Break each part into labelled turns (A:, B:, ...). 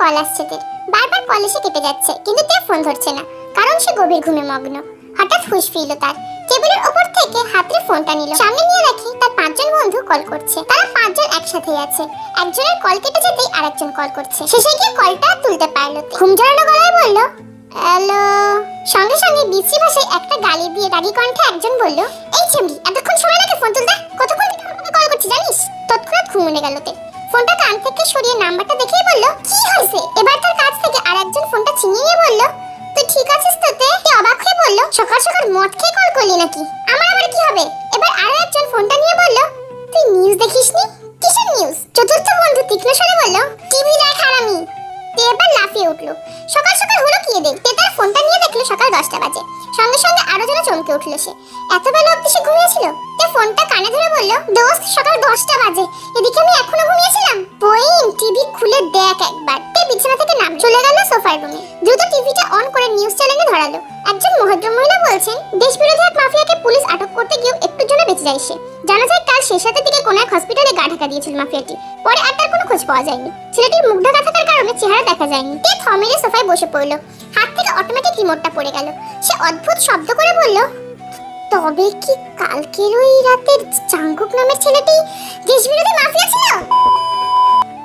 A: Call আসছে তের বারবার কল এসে কেটে যাচ্ছে, কিন্তু তে ফোন ধরছে না, কারণ সে গভীর ঘুমে মগ্ন। হঠাৎ হুশ ফিরল তার। টেবিলের ওপর থেকে হাতে ফোনটা নিল। সামনে নিয়ে রাখি, তার পাঁচজন বন্ধু কল করছে। তারা পাঁচজন একসাথে আছে। একজনের কল কেটে যেতেই আরেকজন কল করছে। শেষে গিয়ে কলটা তুলতে পারল। ঘুম জড়ানো গলায় বলল, হ্যালো? সঙ্গে সঙ্গে বিশ্রী ভাষায় একটা গালি দিয়ে রাগী কণ্ঠে একজন বলল, এই ছেমড়ি, এতক্ষণ সময় লাগে ফোন তুলতে? কতক্ষণ কল করছি, জানিস? তৎক্ষণাৎ ঘুম উড়ে গেল তে। ফোনটা কান থেকে সরিয়ে নাম্বারটা দেখেই বলল, কি হয়েছে? এবার তার কাছ থেকে আরেকজন ফোনটা ছিনিয়ে নিয়ে বলল, তুই ঠিক আছিস তো তে অবাক হয়ে বলল, সকাল সকাল মদ খেয়ে কল করলি নাকি? আমার আবার কি হবে? এবার আরও একজন ফোনটা নিয়ে বলল, তুই নিউজ দেখিসনি? কিসের নিউজ চতুর্থ বন্ধু তীক্ষ্ণ স্বরে বলল, টিভি দেখ হারামি। তে এবার লাফিয়ে উঠল। সকাল সকাল হলো কি দেখ তে তার ফোনটা নিয়ে দেখল সকাল দশটা বাজে। সঙ্গে সঙ্গে আরও যেন চমকে উঠল সে। এত বেলা অব্দি সে ঘুমিয়েছিল? তে ফোনটা কানে ধরে বলল, দোস্ত, সকাল দশটা বাজে। এদিকে আমি এখনও ঘুমিয়েছিলাম? বইন টিভি খুলে দেখ একবার। তে বিছানা থেকে নাম চলে গেল সোফার রুমে। দ্রুত টিভিটা অন করে নিউজ চ্যানেলে ধরালো। একজন ভদ্র মহিলা বলছেন দেশ বিরোধী এক মাফিয়াকে পুলিশ আটক করতে গিয়েও একটুর জন্য বেঁচে যায় সে। শেষ রাতের দিকে কোন এক হসপিটালে গা ঢাকা দিয়েছিল মাফিয়াটি। পরে আর তার কোনো খোঁজ পাওয়া যায়নি। ছেলেটির মুখ ঢাকা থাকার কারণে চেহারা দেখা যায়নি। তে থমেরে সোফায় বসে পড়ল। হাত থেকে অটোমেটিক রিমোটটা পড়ে গেল। সে অদ্ভুত শব্দ করে বলল, তবে কি কালকের ওই রাতের চাঙ্কুক নামের ছেলেটি দেশবিরোধী মাফিয়া ছিল?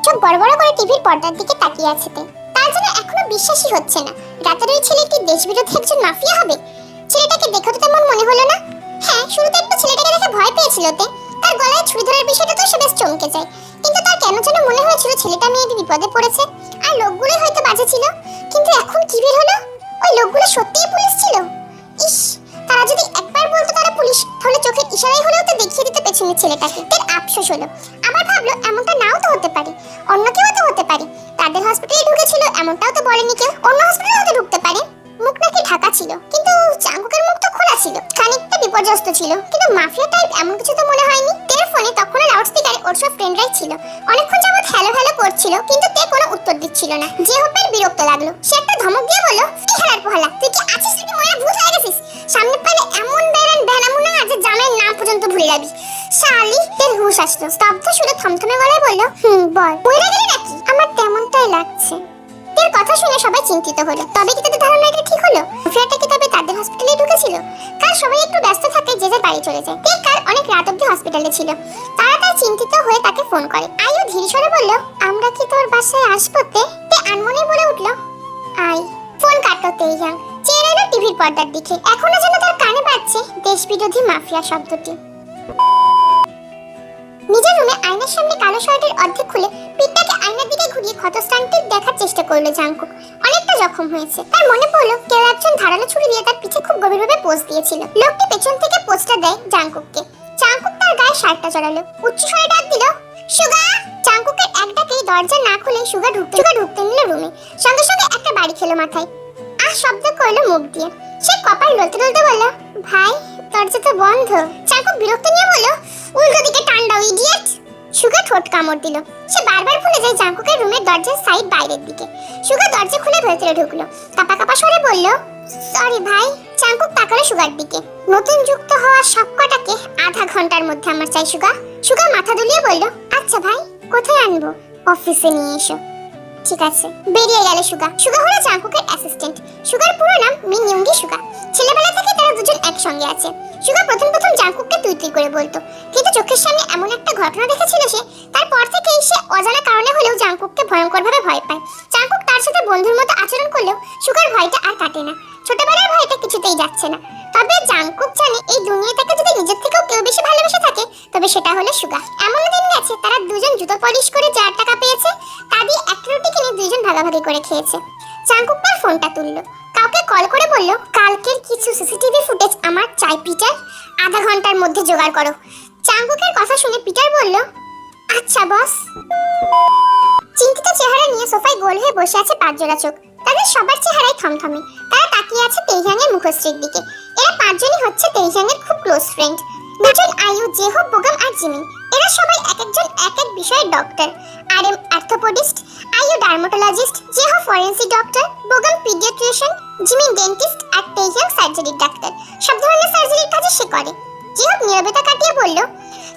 A: চোখ বড় বড় করে টিভির পর্দার দিকে তাকিয়ে আছে তার জন্য এখনও বিশ্বাসই হচ্ছে না। রাতের ওই ছেলেটি দেশবিরোধী একজন মাফিয়া হবে? ছেলেটাকে দেখে তো তেমন মনে হলো না। হ্যাঁ শুরুতে একটু ছেলেটাকে দেখে ভয় পেয়েছিল তে। তার গলায় ছুরি ধরার বিষয়টা তো সে বেশ চমকে যায়। কিন্তু তার কেন যেন মনে হয়েছিল ছেলেটা মেয়েটি বিপদে পড়েছে, আর লোকগুলোই হয়তো বাজে ছিল। কিন্তু এখন কি বের হলো? ওই লোকগুলো সত্যিই পুলিশ ছিল? ইস, তারা যদি একবার বলতো তারা পুলিশ, তাহলে চোখের ইশারায় হলেও তো দেখিয়ে দিতে পেছনের ছেলেটাকে। তার আফসোস হলো। আবার ভাবলো এমনটা নাও তো হতে পারে, অন্য কেউ তো হতে পারে। তাদের হসপিটালে ঢুকেছিল, এমনটাও তো বলেনি কেউ। অন্য হসপিটালে হতে ঢুকতে পারে। মুখ নাকি ঢাকা ছিল, কিন্তু চাঙ্কুকের মুখ তো খোলা ছিল। খানিকটা বিপর্যস্ত ছিল। কিন্তু মাফিয়া টাইপ এমন কিছু তো মনে হয়নি। তের ফোনে তখন লাউড স্পিকারে ওর সব ফ্রেন্ডরাই ছিল। অনেকক্ষণ যাবত হ্যালো হ্যালো করছিল, কিন্তু তে কোনো উত্তর দিচ্ছিল না। যে হোপের বিরক্ত লাগল। সে একটা ধমক দিয়ে বলল, কি খেলার পহলা? তুই কি আছিস নাকি মনে ভূত হয়ে গেছিস? সামনে পেলে এমন বেড়ান বেড়ামু না যে জামের নাম পর্যন্ত ভুলে যাবি। শালি তের হুশ আসলো। স্তব্ধ সুরে থমথমে গলায় বলল, হুম, বল। বইরা গেলি নাকি? আমার তেমনটাই লাগছে। তের কথা শুনে সবাই চিন্তিত হলো। তবে কি তাদের ধারণা এটা ঠিক হলো? ফ্রেয়াটা কি তবে তাদের হসপিটালে ঢুকেছিল? কাল সবাই একটু ব্যস্ত থাকে যে যার বাড়ি চলে যায়? কাল অনেক রাত অব্দি হসপিটালে ছিল? তারা তাই চিন্তিত হয়ে তাকে ফোন করে। আয়ু ধীরে স্বরে বলল, আমরা কি তোর বাসায় আসব তে? আনমনে বলে উঠল, আই ফোন কাটলো তেইয়াং চেয়ে টিভির পর্দার দিকে। এখনও যেন তার কানে বাজছে দেশ বিরোধী মাফিয়া শব্দটি। নিজের রুমে আয়নার সামনে কালো শার্টের অর্ধেক খুলে পিঠটাকে আয়নার দিকে ঘুরিয়ে ক্ষতস্থানটি দেখার চেষ্টা করল জাঙ্কুক অনেকটা জখম হয়েছে। তার মনে পড়ল, কেউ একজন ধারালো ছুরি দিয়ে তার পিঠে খুব গভীরভাবে পোজ দিয়েছিল। লোকটি পেছন থেকে পোজটা দেয় জাঙ্কুককে জাঙ্কুক তার গায়ে শার্টটা জড়ালো। উচ্চ স্বরে ডাক দিল, সুগা! জাঙ্কুকের এক ডাকেই দরজা না খুলে সুগা ঢুকতে সুগা ঢুকতে নিল রুমে। সঙ্গে সঙ্গে একটা বাড়ি খেলো মাথায়। আহ শব্দ করল মুখ দিয়ে। সে কপাল ললতে ললতে বলল, ভাই, দরজা তো বন্ধ। চাকুক বিরক্ত নিয়ে বলল উল্টো দিকে টান দাও ইডিয়েট সুগা ঠোঁট কামড় দিল। সে বারবার ভুলে যায় জাঙ্কুকের রুমের দরজার সাইড বাইরের দিকে। সুগা দরজা খুলে ভেতরে ঢুকলো। কাপা কাপা স্বরে বলল সরি ভাই চাঙ্কুক তাকালো সুগার দিকে। নতুন যুক্ত হওয়া সবকটাকে আধা ঘণ্টার মধ্যে আমার চাই সুগা। সুগা মাথা দুলিয়ে বলল আচ্ছা ভাই, কোথায় আনব? অফিসে নিয়ে এসো। ঠিক আছে। বেরিয়ে গেল সুগা। সুগা হলো জাঙ্কুকের অ্যাসিস্ট্যান্ট সুগার পুরো নাম মিন সুগা। ছেলেবেলা থেকে দুজন একসঙ্গে আছে। সুগা প্রথম প্রথম জাঙ্কুককে তুই তুই করে বলতো। কিন্তু চোখের সামনে এমন একটা ঘটনা দেখেছিল সে, তারপর থেকেই সে অজানা কারণে হলেও জাঙ্কুককে ভয়ঙ্করভাবে ভয় পায়। জাঙ্কুক তার সাথে বন্ধুর মতো আচরণ করলেও সুগার ভয়টা আর কাটে না। ছোটবেলার ভয়টা কিছুতেই যাচ্ছে না। তবে জাঙ্কুক জানে এই দুনিয়াটাকে যদি নিজের থেকেও কেউ বেশি ভালোবেসে থাকে, তবে সেটা হলো সুগা। এমন দিন গেছে, তারা দুজন জুতো পলিশ করে যার টাকা পেয়েছে, তা দিয়ে এক রুটি কিনে দুজন ভাগাভাগি করে খেয়েছে। জাঙ্কুক তার ফোনটা তুললো। কাউকে কল করে বলল, কালকের কিছু সিসিটিভি ফুটেজ পিটার, আধা ঘণ্টার মধ্যে জোগাড় করো। চাঙ্গুকের কথা শুনে পিটার বলল আচ্ছা বস। চিন্তিত চেহারা নিয়ে সোফায় গোল হয়ে বসে আছে পাঁচজোড়া চোখ। তাদের সবার চেহারাই থমথমে। তারা তাকিয়ে আছে তেইজাংয়ের মুখশ্রীর দিকে। এরা পাঁচজনই হচ্ছে তেইজাংয়ের খুব ক্লোজ ফ্রেন্ড দুজন আয়ু জেহো বোগাম আর জিমিন। এরা সবাই এক একজন এক এক বিষয়ের ডক্টর আর M orthopaedist Ayu dermatologist Jeho forensic doctor Bogam paediatrician Jimin dentist আর তেইজাং সার্জারির ডাক্তার সব ধরনের সার্জারির কাজে সে করে। জিহব নীরবতা কাটিয়ে বলল,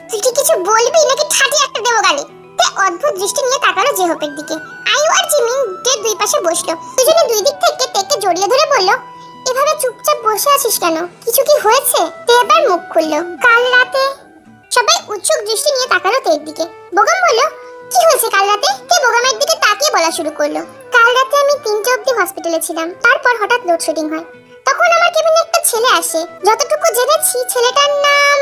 A: তুই কি কিছু বলবি নাকি ঠাটি একটা দেবো গালে? তে অদ্ভুত দৃষ্টি নিয়ে তাকালো জেহপের দিকে। আয়ু আর জিমিন গেট দুই পাশে বসল। দুজনে দুই দিক থেকে টেকে জড়িয়ে ধরে বলল, এভাবে চুপচাপ বসে আছিস কেন? কিছু কি হয়েছে? তে এবার মুখ খুললো। কাল রাতে সবাই উৎসুক দৃষ্টি নিয়ে তাকালো তের দিকে। বোগাম বলল, কি হয়েছে কাল রাতে? তে বোগামের দিকে তাকিয়ে বলা শুরু করল, কাল রাতে আমি তিনটে অবধি হসপিটালে ছিলাম, তারপর হঠাৎ লোডশেডিং হয়। তখন আমার কেবিনে একটা ছেলে আসে, যতটুকু জেনেছি ছেলেটার নাম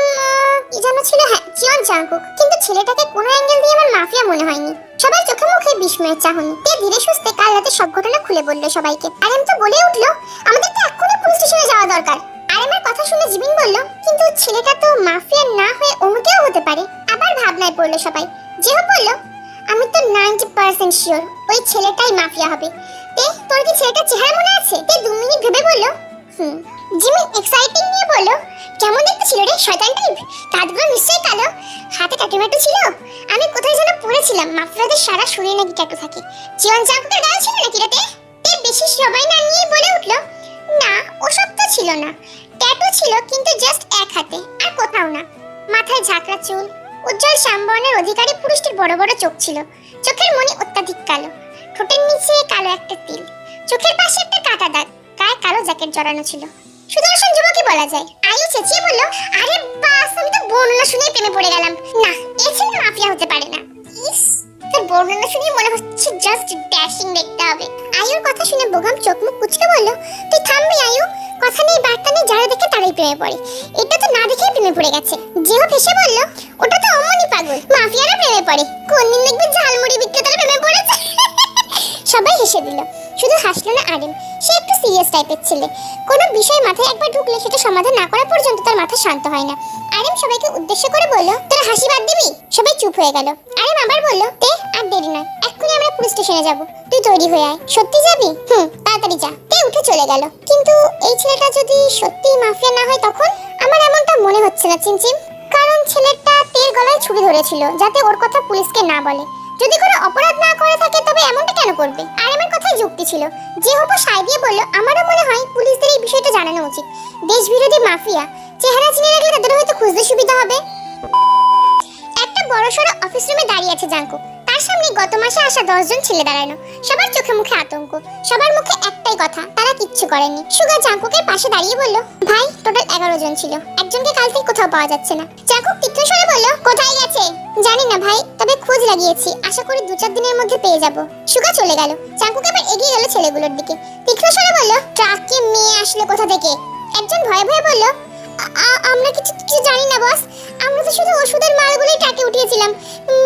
A: কি যেন ছিল হ্যাঁ চিয়ন চাঙ্কুক কিন্তু ছেলেটাকে কোনো অ্যাঙ্গেল দিয়ে আমার মাফিয়া মনে হয়নি। সবাই চোখে মুখে বিস্ময়ের চাহনি। তে ধীরে সুস্থে কাল রাতে সব ঘটনা খুলে বলল সবাইকে। আর আমি তো বলে উঠল আমাদের তো এক্ষুনি পুলিশ স্টেশনে যাওয়া দরকার। আর আমার কথা শুনে জিবিন বলল, কিন্তু ছেলেটা তো মাফিয়া না হয়ে অমুকেও হতে পারে। আবার ভাবনায় পড়ল সবাই। যেহ বলল, আমি তো নাইনটি পার্সেন্ট শিওর, ওই ছেলেটাই মাফিয়া হবে। তে, তোর কি ছেলেটার চেহারা মনে আছে? তে দু মিনিট ভেবে বলল, হুম। জিমিন এক্সাইটিং নিয়ে বলল, কেমন দেখতে ছিল রে শয়তান টাইপ কাঁধগুলো নিশ্চয়ই কালো। হাতে ট্যাটু ম্যাটু ছিল? আমি কোথায় যেন পড়েছিলাম, মাফিয়াদের সারা শরীরে নাকি ট্যাটু থাকে। জীবন চাঁপুকের গায়ে ছিল নাকি রে তে? বেশি সবাই না নিয়ে বলে উঠল, না, ওসব তো ছিল না। ছিল কিন্তু জাস্ট এক হাতে, আর কোথাও না। মাথায় ঝাঁকড়া চুল, উজ্জ্বল শ্যামবর্ণের অধিকারী পুরুষটির বড় বড় চোখ ছিল। চোখের মনি অত্যাধিক কালো, ঠোঁটের নিচে কালো একটা তিল। চোখের পাশে একটা কাটা দাগ, গায়ে কালো জ্যাকেট জড়ানো ছিল। সুদর্শন যুবকই বলা যায়। আয়ু চেঁচিয়ে বলল, আরে বাস, আমি তো বর্ণনা শুনেই প্রেমে পড়ে গেলাম। না, এ ছেলে মাফিয়া হতে পারে না। ইস, তোর মনে হচ্ছে সবাই হেসে দিল। শুধু হাসলো না আরেম, সে একটু সিরিয়াস টাইপের ছেলে। কোনো বিষয় মাথায় একবার ঢুকলে সেটা সমাধান না করা পর্যন্ত তার মাথা শান্ত হয় না। আরেম সবাইকে উদ্দেশ্য করে বলল, তোরা হাসি বাদ দিবি? সবাই চুপ হয়ে গেল। আরেম আবার বলল, তে, আর দেরি নয়। এক্ষুনি আমরা পুলিশ স্টেশনে যাব। তুই তৈরি হয়ে আয়। সত্যি যাবি? হুম, তাড়াতাড়ি যা। তে উঠে চলে গেল। কিন্তু এই ছেলেটা যদি সত্যি মাফিয়া না হয় তখন? আমার এমনটা মনে হচ্ছে না চিনচিন কারণ ছেলেটা তের গলায় ছুরি ধরেছিল, যাতে ওর কথা পুলিশকে না বলে। যদি কোনো অপরাধ না করে থাকে, তবে এমনটা কেন করবে? আর আমার কথাই যুক্তি ছিল। যে হব সাই দিয়ে বলল, আমারও মনে হয় পুলিশদের এই বিষয়টা জানানো উচিত। দেশ বিরোধী মাফিয়া চেহারা চিনে রাখলে তাদের হয়তো খুঁজতে সুবিধা হবে। একটা বড়সড় অফিস রুমে দাঁড়িয়ে আছে জাঙ্কু। তার সামনে গত মাসে আসা দশজন ছেলে দাঁড়ানো। সবার চোখে মুখে আতঙ্ক। সবার মুখে একটাই কথা, তারা কিচ্ছু করেনি সুগা জাঙ্কুকের পাশে দাঁড়িয়ে বলল, ভাই টোটাল এগারো জন ছিল। একজনকে কাল থেকে কোথাও পাওয়া যাচ্ছে না। জাঙ্কুক তীক্ষ্ণ স্বরে বলল, কোথায় গেছে? জানি না ভাই, তবে খোঁজ লাগিয়েছি। আশা করি দু চার দিনের মধ্যে পেয়ে যাব। সুগা চলে গেল। জাঙ্কুক এবার এগিয়ে গেল ছেলেগুলোর দিকে। তীক্ষ্ণ স্বরে বলল, ট্রাকে মেয়ে আসলো কোথা থেকে? একজন ভয়ে ভয়ে বলল "আ- আ- আমরা কিছু কিছু জানি না, বস। আমরা তো শুধু ওষুধের মালগুলোই ট্রাকে উঠিয়েছিলাম।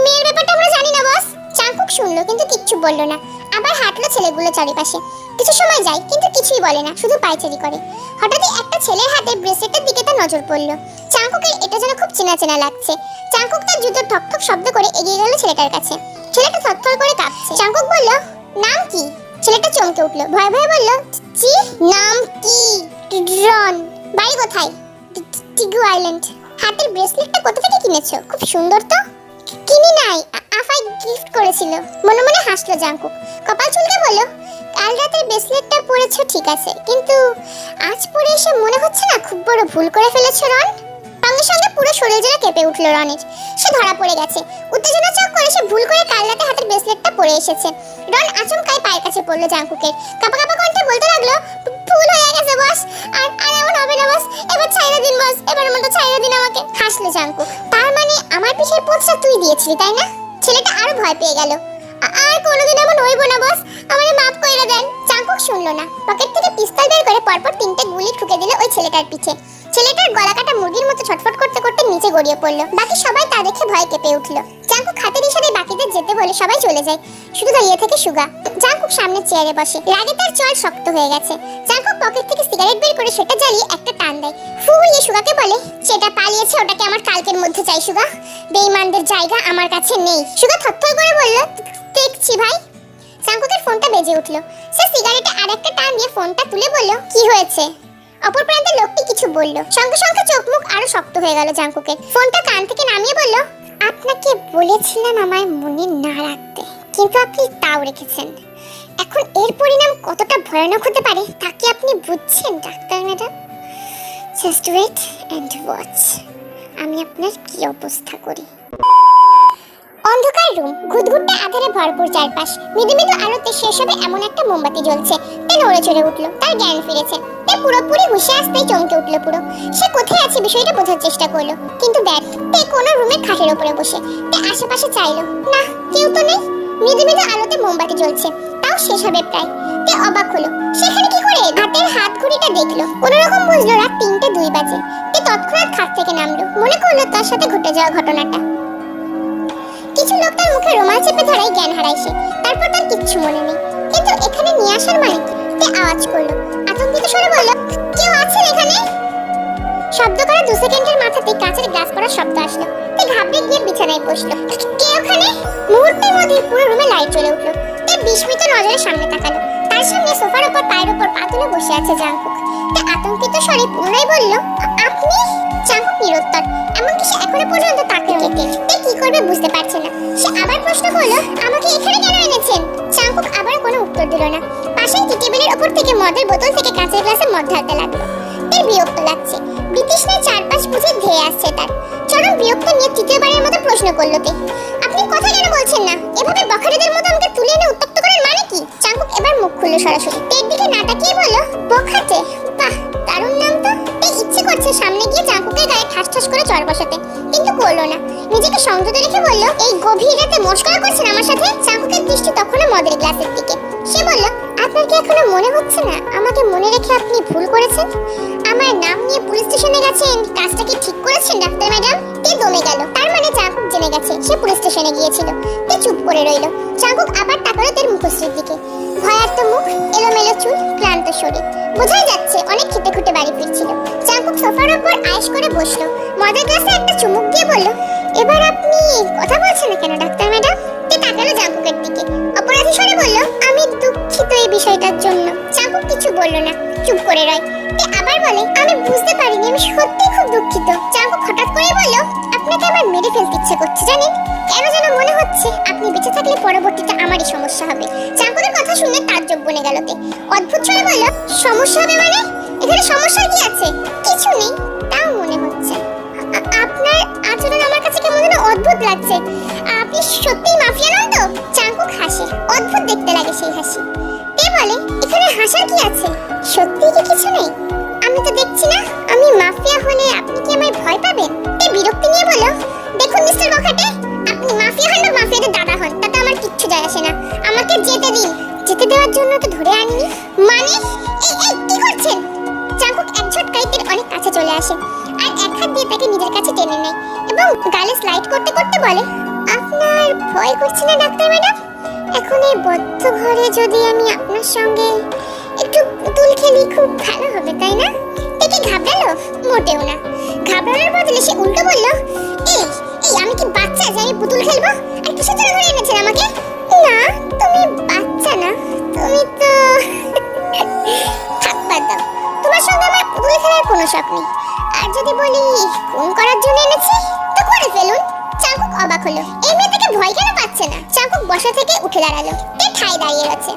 A: মেয়ের ব্যাপারটা আমরা জানি না, বস। চাঙ্কুক শুনলো, কিন্তু কিচ্ছু বলল না। আবার হাঁটলো ছেলেগুলো চারিপাশে। কিছু সময় যায়, কিন্তু কিছুই বলে না, শুধু পায়চারি করে। হঠাৎই একটা ছেলের হাতে ব্রেসলেটের দিকে তার নজর পড়ল। চাঙ্কুকের এটা যেন খুব চেনা চেনা লাগছে। চাঙ্কুক তার জুতোর ঠক ঠক শব্দ করে এগিয়ে গেল ছেলেটার কাছে। ছেলেটা থরথর করে কাঁপছে। চাঙ্কুক বলল, নাম কি? ছেলেটা চমকে উঠল। ভয় ভয়ে বলল জি নাম কি? রন। বাড়ি কোথায়? টিগু আইল্যান্ড হাতের ব্রেসলেটটা কোথা থেকে কিনেছো? খুব সুন্দর তো? কিনি নাই। আফাই গিফট করেছিল। মনে মনে হাসলো জাঙ্কুক কপাল চুলকে বলল, কাল রাতের ব্রেসলেটটা পরেছো, ঠিক আছে। কিন্তু আজ পরে এসে মনে হচ্ছে না খুব বড় ভুল করে ফেলেছো রন? সঙ্গে সঙ্গে পুরো শরীর যেন কেঁপে উঠল রনের। সে ধরা পড়ে গেছে। উত্তেজনা চোখ করে সে ভুল করে কাল রাতে হাতের ব্রেসলেটটা পরে এসেছে। রন আচমকাই পায়ের কাছে পড়ল জাঙ্কুকের। কাপা কাপা কণ্ঠে বলতে লাগল, ভুল হয়ে গেছে বস আর আর এমন হবে না বস এবার ছাইরা দিন বস এবার মতো ছাইরা দিন আমাকে। হাসলো জাঙ্কু। তার মানে আমার পিছের পোস্টটা তুই দিয়েছিলি, তাই না? ছেলেটা আরও ভয় পেয়ে গেল। আর কোনোদিন এমন হইব না বস আমারে মাফ কইরা দেন। চাঙ্কুক শুনলো না। পকেট থেকে পিস্তল বের করে পরপর তিনটে গুলি ঠুকে দিল ওই ছেলেটার পিঠে। ছেলেটার গলা কাটা মুরগির মতো ছটফট করতে করতে নিচে গড়িয়ে পড়ল। বাকি সবাই তা দেখে ভয় কেঁপে উঠল। জাঙ্কুক খাতের ইশারায় বাকিদের যেতে বলে সবাই চলে যায়। শুধু দাঁড়িয়ে থেকে সুগা। জাঙ্কুক সামনে চেয়ারে বসে। রাগে তার চল শক্ত হয়ে গেছে। জাঙ্কুক পকেট থেকে সিগারেট বের করে সেটা জ্বালিয়ে একটা টান দেয়। ফুলিয়ে সুগাকে বলে, সেটা পালিয়েছে, ওটাকে আমার কালকের মধ্যে চাই সুগা। বেইমানদের জায়গা আমার কাছে নেই। সুগা থরথর করে বলল, দেখছি ভাই। জাঙ্কুকের ফোনটা বেজে উঠল। সে সিগারেটে আরেকটা টান দিয়ে ফোনটা তুলে বলল, কি হয়েছে? অপর প্রান্তের লোকটি কিছু বলল। সঙ্গে সঙ্গে চোখ মুখ আরও শক্ত হয়ে গেল জাঙ্কুকের ফোনটা কান থেকে নামিয়ে বলল, আপনাকে বলেছিলাম আমায় মনে না রাখতে, কিন্তু আপনি তাও রেখেছেন। এখন এর পরিণাম কতটা ভয়ানক হতে পারে, তা কি আপনি বুঝছেন, doctor madam? Just wait and watch আমি আপনার কি অবস্থা করি? অন্ধকার রুম, ঘুটঘুটে আধারে ভরপুর চারপাশ মৃদু মৃদু আলোতে শেষ হবে এমন একটা মোমবাতি জ্বলছে। তে নড়ে চড়ে উঠল, তার জ্ঞান ফিরেছে। তে পুরোপুরি হুশে আসতেই চমকে উঠল পুরো। সে কোথায় আছে বিষয়টা বোঝার চেষ্টা করল, কিন্তু দেখ, তে কোনো রুমে খাটের উপরে বসে। তে আশেপাশে চাইলো, না, কেউ তো নেই? মৃদু মৃদু আলোতে মোমবাতি জ্বলছে, তাও শেষ হবে প্রায়। তে অবাক হলো, সেখানে কি করে? হাতের হাত ঘড়িটা দেখল কোনো রকম বুঝলো রাত তিনটে দুই বাজে। তে তৎক্ষণাৎ খাট থেকে নামলো, মনে করল তার সাথে ঘটে যাওয়া ঘটনাটা। কিছু লোক তার মুখে রুমাল চেপে ধরাই জ্ঞান হারায় সে। তারপর তার কিচ্ছু মনে নেই। কিন্তু এখানে নিয়ে আসার মানে কি? তে আওয়াজ করল। আতঙ্কিত স্বরে বলল, কেউ আছেন এখানে? শব্দ করা দু সেকেন্ডের মাথাতে কাঁচের গ্লাস পড়ার শব্দ আসলো। তে ঘাবড়ে গিয়ে বিছানায় বসল। কে ওখানে? মুহূর্তের মধ্যে পুরো রুমে লাইট জ্বলে উঠল। তে বিস্মিত নজরে সামনে তাকালো। তার সামনে সোফার উপর পায়ের উপর পা তুলে বসে আছে জাঙ্কুক তে আতঙ্কিত স্বরে পুনরায় বলল "আ- আপনি? জাঙ্কুক নিরুত্তর। এমনকি সে এখনও পর্যন্ত তাকে তে কি করবে বুঝতে পারছে না। সে আবার প্রশ্ন করল, আমাকে এখানে কেন এনেছেন? জাঙ্কুক আবার কোনো উত্তর দিল না। পাশেই টি টেবিলের উপর থেকে মদের বোতল থেকে কাঁচের গ্লাসে মদ ঢালতে লাগল। তার বিরক্ত লাগছে। বিতৃষ্ণায় চারপাশ বুঝে ধেয়ে আসছে তার। চরম বিরক্ত নিয়ে তৃতীয়বারের মতো প্রশ্ন করল তে, আপনি কথা কেন বলছেন না? এভাবে বখারিদের মতো আমাকে তুলে এনে উত্তক্ত করার মানে কি? চাঙ্কুক এবার মুখ খুললো সরাসরি। তের দিকে না তাকিয়ে বলল, বখাটে? বাহ, দারুণ নাম তো। তে ইচ্ছে করছে সামনে গায়ে ঠাস করে চড় বসাতে। কিন্তু করল না। নিজেকে সংযত রেখে বলল, এই গভীর রাতে মস্করা করছেন আমার সাথে? চাঙ্কুকের দৃষ্টি তখনও মদের গ্লাসের দিকে। সে বলল, আপনার কি এখনও মনে হচ্ছে না? আমাকে মনে রেখে আপনি ভুল করেছেন? আমার নাম নিয়ে পুলিশ স্টেশনে গেছেন? কাজটা কি ঠিক করেছেন, ডাক্তার ম্যাডাম? তে দমে গেল। তার মানে চাঙ্কুক জেনে গেছে, সে পুলিশ স্টেশনে গিয়েছিল। তে চুপ করে রইল। চাঙ্কুক আবার তাকালো তার মুখশ্রীর দিকে। ভয়ার্ত মুখ, এলোমেলো চুল, ক্লান্ত শরীর। বোঝাই যাচ্ছে, অনেক খেতে খুঁটে বাড়ি ফিরছিল। সোফার উপর আয়েশ করে বসল। মদের গ্লাসে একটা চুমুক দিয়ে বলল, এবার আপনি কথা বলছেন না কেন, ডাক্তার ম্যাডাম? তে তাকালো জাঙ্কুকের দিকে। অপরাধী স্বরে বলল, আমি দুঃখিত এই বিষয়টার জন্য। চাঙ্কুক কিছু বলল না। চুপ করে রয়। তে আবার বলে, আমি বুঝতে পারিনি, আমি সত্যি খুব দুঃখিত। চাঙ্কুক হঠাৎ করে বলল, আপনাকে আমার মেরে ফেলতে ইচ্ছে করছে জানেন? কেন যেন মনে হচ্ছে আপনি বেঁচে থাকলে পরবর্তীতে আমারই সমস্যা হবে। চাঙ্কুকের কথা শুনে তাজ্জব বনে গেল অদ্ভুত স্বরে বলল, সমস্যা হবে মানে? এখানে সমস্যা কি আছে? স্লাইড করতে করতে বলে, আপনার ভয় করছে না, ডাক্তার ম্যাডাম? এখন এই বদ্ধ ঘরে যদি আমি আপনার সঙ্গে একটু পুতুল খেলি, খুব ভালো হবে, তাই না? একে ঘাবড়ালো? মোটেও না। ঘাবড়ানোর বদলে সে উল্টো বলল, এই এই, আমি কি বাচ্চা যে আমি পুতুল খেলব? আর কিসের জন্য ধরে এনেছেন আমাকে? না, তুমি বাচ্চা না, তুমি তো তোমার সঙ্গে আমার পুতুল খেলার কোনো শখ নেই। আর যদি বলি কোন করার জন্য এনেছি করে ফেলুন। চাঙ্কুক অবাক হলো। এই মেয়ে থেকে ভয় কেন পাচ্ছে না? চাঙ্কুক বসা থেকে উঠে দাঁড়াল। তে ঠাই দাঁড়িয়ে আছে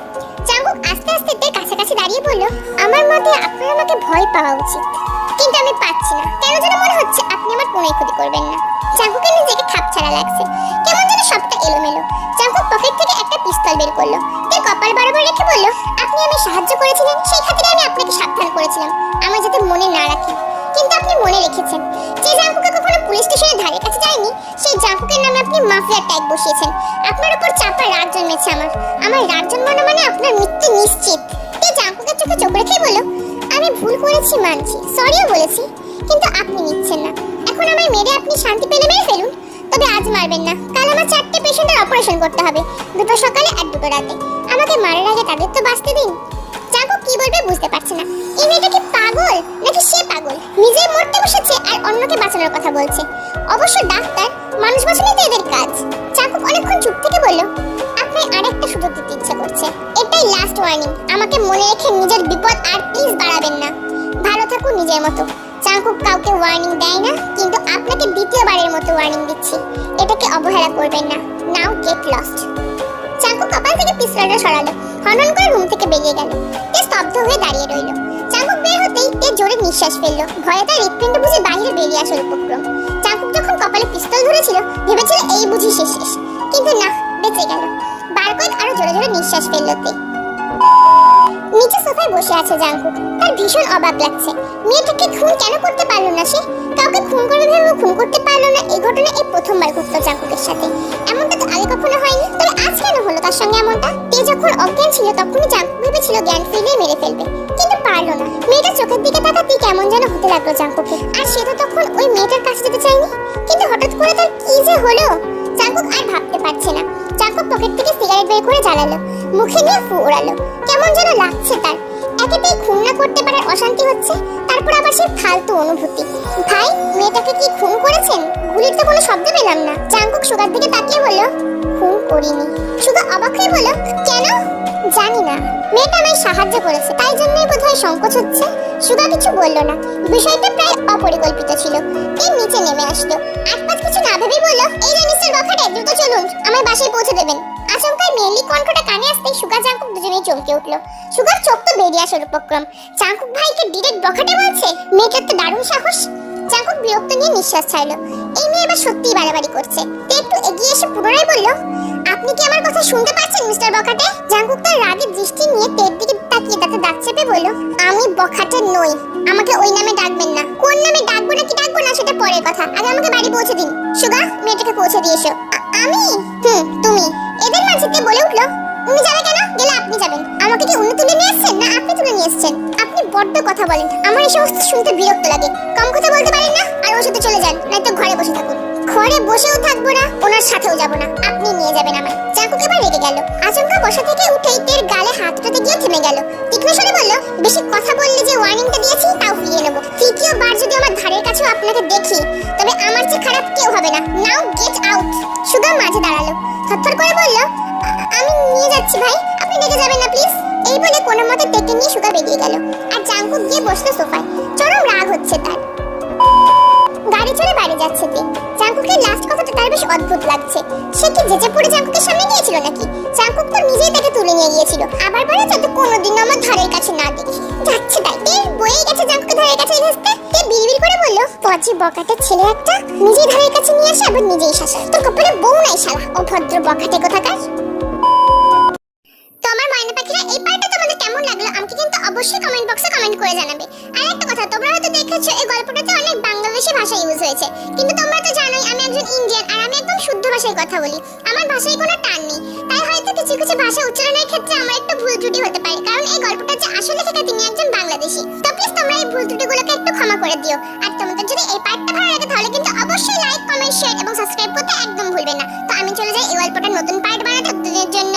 A: চাঙ্কুক আস্তে আস্তে তে কাছাকাছি দাঁড়িয়ে বলল, আমার মতে আপনার আমাকে ভয় পাওয়া উচিত। কিন্তু আমি পাচ্ছি না। কেন যেন মনে হচ্ছে আপনি আমার কোনো ক্ষতি করবেন না। চাঙ্কুকের নিজেকে খাপ ছাড়া লাগছে। কেমন যেন সবটা এলোমেলো। চাঙ্কুক পকেট থেকে একটা পিস্তল বের করল। তে কপাল বরাবর রেখে বলল, আপনি আমি সাহায্য করেছিলেন, সেই খাতিরে আমি আপনাকে সাবধান করেছিলাম। আমার যাতে মনে না রাখি কিন্তু আপনি মনে রেখেছেন। যে কখনো পুলিশ স্টেশনের ধারে কাছে যায়নি, সেই জাঙ্কুকের নামে আপনি মাফিয়ার ট্যাগ বসিয়েছেন। আপনার উপর চাপা রাগ জন্মেছে আমার। আমার রাগ জন্মানো মানে আপনার মৃত্যু নিশ্চিত। তে জাঙ্কুকের চোখে চোখ রেখেই বলল, আমি ভুল করেছি মানছি সরিও বলেছি, কিন্তু আপনি নিচ্ছেন না। এখন আমার মেরে আপনি শান্তি পেলে মেরে ফেলুন। তবে আজ মারবেন না। কাল আমার চারটে পেশেন্টের অপারেশন করতে হবে। দুটো সকালে আর দুটো রাতে। আমাকে মারার আগে তাদের তো বাঁচতে দিন। কি বলবে বুঝতে পারছে না। এই মেয়েটা কি পাগল? নাকি সে পাগল? নিজে মরতে বসেছে আর অন্যকে বাঁচানোর কথা বলছে। অবশ্য ডাক্তার, মানুষ বাঁচানোই তো এদের কাজ। চাকুক অনেকক্ষণ চুপ থেকে বলল আপনি আরেকটা সুযোগ দিতে ইচ্ছা করছে। এটাই লাস্ট ওয়ার্নিং আমাকে মনে রেখে নিজের বিপদ আর প্লিজ বাড়াবেন না। ভালো থাকুন নিজের মতো। চাকুক কাউকে ওয়ার্নিং দেয় না, কিন্তু আপনাকে দ্বিতীয়বারের মতো ওয়ার্নিং দিচ্ছি। এটাকে অবহেলা করবেন না। নাও গেট লস্ট চাকু কপাল থেকে পিস্তলটা সরালো। হনন করে রুম থেকে বেরিয়ে গেল। তে স্তব্ধ হয়ে দাঁড়িয়ে রইল। চাকুক বের হতেই তে জোরে নিঃশ্বাস ফেলল। ভয়ে তার হৃৎপিণ্ড বুঝে বাইরে বেরিয়ে আসার উপক্রম। চাকুক যখন কপালে পিস্তল ধরেছিল, ভেবেছিল এই বুঝি শেষ শেষ। কিন্তু না, বেঁচে গেল। বারকত আরও জোরে জোরে নিঃশ্বাস ফেলল তে নিচে সোফায় বসে আছে জাঙ্কুক তার ভীষণ অবাক লাগছে। মেয়েটাকে খুন কেন করতে পারল না সে? কাউকে খুন করবে ভেবে খুন করতে পারল না। এই ঘটনা এই প্রথমবার ঘটলো জাঙ্কুকের সাথে। এমনটা ছিল তখনই জাঙ্কুক ভেবেছিল জ্ঞান ফিরিয়ে মেরে ফেলবে। কিন্তু পারল না। মেয়েটা চোখের দিকে তাকাতেই কেমন যেন হতে লাগল জাঙ্কুকে আর সে তো তখন ওই মেয়েটার কাছে যেতে চায়নি? কিন্তু হঠাৎ করে তার কি যে হলো? জাঙ্কুক আর ভাবতে পারছে না। জাঙ্কুক পকেট থেকে সিগারেট বের করে জ্বালালো। মুখে নিয়ে ফু ওড়ালো। কেমন যেন লাগছে তার। একেতেই খুন না করতে পারার অশান্তি হচ্ছে। তারপর আবার সে ফালতু অনুভূতি। ভাই, মেয়েটাকে কি খুন করেছেন? গুলির তো কোনো শব্দ পেলাম না। জাঙ্কুক সুগার দিকে তাকিয়ে বলল, খুন করিনি। সুগা অবাক হয়ে বলল, কেন? জানি না মেয়েটা আমায় সাহায্য করেছে, তাই জন্যই বোধহয় সংকোচ হচ্ছে। সুগা কিছু বলল না। বিষয়টা প্রায় অপরিকল্পিত ছিল। এর নিচে নেমে আসলো? আটপাত কিছু না ভেবেই বলল, এই যে মিস্টার বখাটে দ্রুত চলুন আমার বাসায় পৌঁছে দেবেন। আচমকায় মেয়েলি কণ্ঠটা কানে আসতেই সুগা জাঙ্কুক দুজনেই চমকে উঠল। সুগার চোখ তো বেরিয়ে আসার উপক্রম। জাঙ্কুক ভাইকে ডিরেক্ট বখাটে বলছে মেয়েটার তো দারুণ সাহস। জাঙ্কুক বিরক্ত নিয়ে নিঃশ্বাস ছাড়লো। এই মেয়ে এবার সত্যিই বাড়াবাড়ি করছে। একটু এগিয়ে এসে পুনরায় বলল আপনি কি আমার কথা শুনতে পাচ্ছেন, মিস্টার বখাটে? জাঙ্কুক তার রাগের দৃষ্টি নিয়ে তের দিকে তাকিয়ে তাতে দাঁত চেপে বলল, আমি বখাটে নই। আমাকে ওই নামে ডাকবেন না। কোন নামে ডাকবো না কি ডাকবো না, সেটা পরের কথা। আগে আমাকে বাড়ি পৌঁছে দিন। সুগা, মেয়েটাকে পৌঁছে দিয়ে এসো। আমি? হুম, তুমি। এদের মাঝে কে বলে উঠল, উনি যাবে কেন? গেলে আপনি যাবেন। আমাকে কি উনি তুলে নিয়ে এসেছেন? না, আপনি তুলে নিয়ে এসেছেন। আপনি বড্ড কথা বলেন। আমার এই সমস্ত শুনতে বিরক্ত লাগে। কম কথা বলতে পারেন না, আর সাথে চলে যান, নয়তো ঘরে বসে থাকুন। ঘরে বসেও থাকব না, ওনার সাথেও যাব না। আপনি নিয়ে যাবেন আমায়। চাকুক এবার রেগে গেল। আচমকা বসা থেকে উঠেই তের গালে হাত উঠাতে গিয়ে থেমে গেল। তীক্ষ্ণ স্বরে বলল, বেশি কথা বললে যে ওয়ার্নিংটা দিয়েছি, তাও ফিরিয়ে নেব। তৃতীয়বার যদি আমার ধারের কাছেও আপনাকে দেখি, তবে আমার চেয়ে খারাপ কেউ হবে না। নাও গেট আউট সুগা মাঝে দাঁড়াল। থরথর করে বলল আমি নিয়ে যাচ্ছি ভাই। আপনি রেগে যাবেন না প্লিজ এই বলে কোনো মতে ডেকে নিয়ে সুগা বেরিয়ে গেল। আর জাঙ্কুক গিয়ে বসল সোফায়। চরম রাগ হচ্ছে তার। গাড়ি চড়ে বাড়ি যাচ্ছে তে। জাঙ্কুকের লাস্ট কথাটা তার বেশ অদ্ভুত লাগছে। সে কি যেচে পড়ে জাঙ্কুকের সামনে গিয়েছিল নাকি? জাঙ্কুক তো নিজেই তাকে তুলে নিয়ে গিয়েছিল। আবার বলে যাতে কোনোদিন আমার ধারের কাছে না দেখি। যাচ্ছে তাই। তে বয়ে গেছে জাঙ্কুকের ধারের কাছে ঘেসতে তে বিড়বিড় করে বলল, পচি বকাটে ছেলে একটা, নিজেই ধারের কাছে নিয়ে আসে, আবার নিজেই শাসা। তোর কপালে বউ নাই শালা, অভদ্র বকাটে কোথাকার? তো আমার ময়না পাখিরা, এই পার্টটা তোমাদের কেমন লাগল? আমাকে কিন্তু অবশ্যই কমেন্ট বক্সে কমেন্ট করে জানাবে। আর একটা কথা, তোমরা হয়তো দেখেছ, এই গল্পটাতে অনেক বাংলাদেশি ভাষা ইউজ হয়েছে। কিন্তু তোমরা তো জানোই, আমি একজন ইন্ডিয়ান আর আমি একদম শুদ্ধ ভাষায় কথা বলি। আমার ভাষায় কোনো টান নেই। তাই হয়তো কিছু কিছু ভাষা উচ্চারণের ক্ষেত্রে আমার একটু ভুল ত্রুটি হতে পারে। কারণ এই গল্পটা যে আসলে লেখা তিনি একজন বাংলাদেশি। তো প্লিজ তোমরা এই ভুল ত্রুটিগুলোকে একটু ক্ষমা করে দিও। আর তোমাদের যদি এই পার্টটা ভালো লাগে তাহলে কিন্তু অবশ্যই লাইক কমেন্ট শেয়ার এবং সাবস্ক্রাইব করতে একদম ভুলবে না। তো আমি চলে যাই এই গল্পটার নতুন পার্ট বানাতে। জন্য